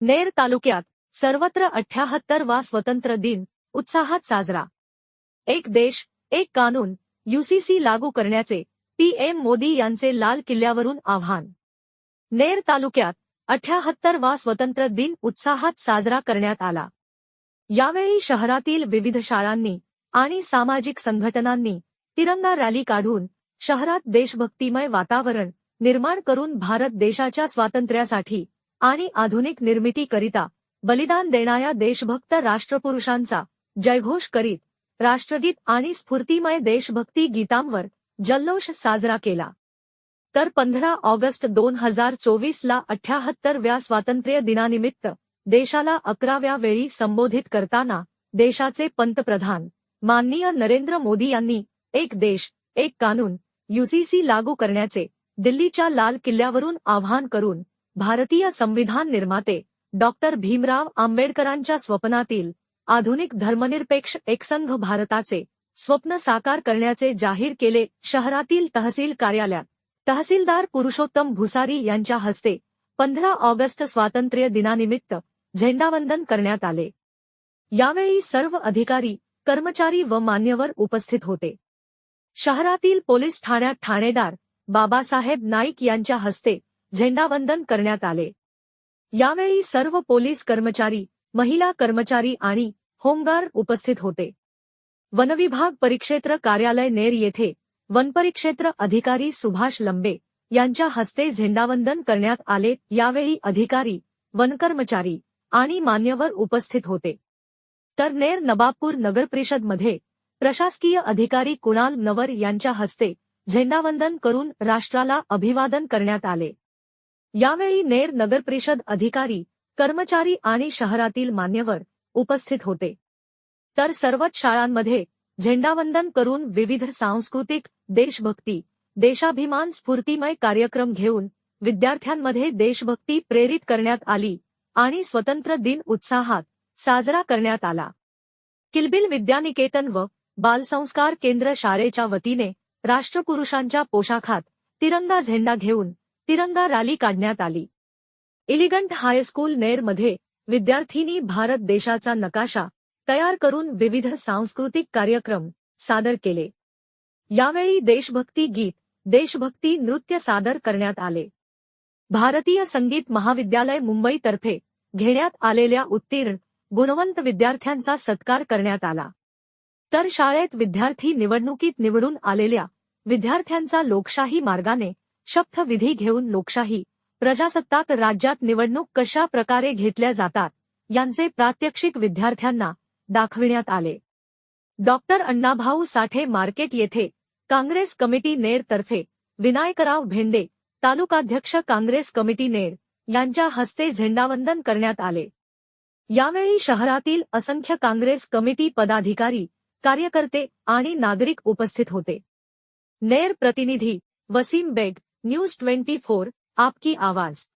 नेर तालुक्यात सर्वत्र अठ्याहत्तर वा स्वतंत्र दिन उत्साहात साजरा. एक देश एक कानून युसीसी लागू करण्याचे पीएम मोदी यांचे लाल किल्ल्यावरून आव्हान. नेर तालुक्यात अठ्याहत्तर वा स्वतंत्र दिन उत्साहात साजरा करण्यात आला. यावेळी शहरातील विविध शाळांनी आणि सामाजिक संघटनांनी तिरंगा रॅली काढून शहरात देशभक्तिमय वातावरण निर्माण करून भारत देशाच्या स्वातंत्र्यासाठी आणि आधुनिक निर्मितीकरिता बलिदान देणाऱ्या देशभक्त राष्ट्रपुरुषांचा जयघोष करीत राष्ट्रगीत आणि स्फूर्तिमय देशभक्ती गीतांवर जल्लोष साजरा केला. तर पंधरा ऑगस्ट दोन हजार चोवीसला अठ्याहत्तरव्या स्वातंत्र्य दिनानिमित्त देशाला अकराव्या वेळी संबोधित करताना देशाचे पंतप्रधान माननीय नरेंद्र मोदी यांनी एक देश एक कानून युसीसी लागू करण्याचे दिल्लीच्या लाल किल्ल्यावरून आवाहन करून भारतीय संविधान निर्माते डॉक्टर भीमराव आंबेडकरांच्या स्वप्नातील आधुनिक धर्मनिरपेक्ष एकसंघ भारताचे स्वप्न साकार करण्याचे जाहीर केले शहरातील तहसील कार्यालयात. तहसीलदार पुरुषोत्तम भुसारी यांच्या हस्ते पंधरा ऑगस्ट स्वातंत्र्य दिनानिमित्त झेंडावंदन करण्यात आले. यावेळी सर्व अधिकारी कर्मचारी व मान्यवर उपस्थित होते. शहरातील पोलीस ठाण्यात ठाणेदार बाबासाहेब नाईक यांच्या हस्ते झेंडावंदन करण्यात आले. यावेळी सर्व पोलीस कर्मचारी महिला कर्मचारी आणि होमगार्ड उपस्थित होते. वनविभाग परिक्षेत्र कार्यालय नेर येथे वनपरिक्षेत्र अधिकारी सुभाष लंबे यांच्या हस्ते झेंडावंदन करण्यात आले. यावेळी अधिकारी वनकर्मचारी आणि मान्यवर उपस्थित होते. तर नेर नबाबपूर नगरपरिषदमध्ये प्रशासकीय अधिकारी कुणाल नवर यांच्या हस्ते झेंडावंदन करून राष्ट्राला अभिवादन करण्यात आले. यावेळी नेर नगरपरिषद अधिकारी कर्मचारी आणि शहरातील मान्यवर उपस्थित होते. तर सर्वच शाळांमध्ये झेंडावंदन करून विविध सांस्कृतिक देशभक्ती देशाभिमान स्फूर्तिमय कार्यक्रम घेऊन विद्यार्थ्यांमध्ये देशभक्ती प्रेरित करण्यात आली आणि स्वतंत्र दिन उत्साहात साजरा करण्यात आला. किलबिल विद्यानिकेतन व बालसंस्कार केंद्र शाळेच्या वतीने राष्ट्रपुरुषांच्या पोशाखात तिरंगा झेंडा घेऊन तिरंगा रॅली काढण्यात आली. इलिगंट हायस्कूल नेरमध्ये विद्यार्थिनी भारत देशाचा नकाशा तयार करून विविध सांस्कृतिक कार्यक्रम सादर केले. यावेळी देशभक्ती गीत देशभक्ती नृत्य सादर करण्यात आले. भारतीय संगीत महाविद्यालय मुंबईतर्फे घेण्यात आलेल्या उत्तीर्ण गुणवंत विद्यार्थ्यांचा सत्कार करण्यात आला. तर शाळेत विद्यार्थी निवडणुकीत निवडून आलेल्या विद्यार्थ्यांचा लोकशाही मार्गाने शपथविधी घेऊन लोकशाही प्रजासत्ताक राज्यात निवडणूक कशा प्रकारे घेतल्या जातात यांचे प्रात्यक्षिक विद्यार्थ्यांना दाखविण्यात आले. डॉक्टर अण्णाभाऊ साठे मार्केट येथे काँग्रेस कमिटी नेर तर्फे विनायकराव भेंडे तालुकाध्यक्ष काँग्रेस कमिटी नेर यांच्या हस्ते झेंडावंदन करण्यात आले. यावेळी शहरातील असंख्य काँग्रेस कमिटी पदाधिकारी कार्यकर्ते आणि नागरिक उपस्थित होते. नेर प्रतिनिधी Wasim Baig news twenty four आपकी आवाज।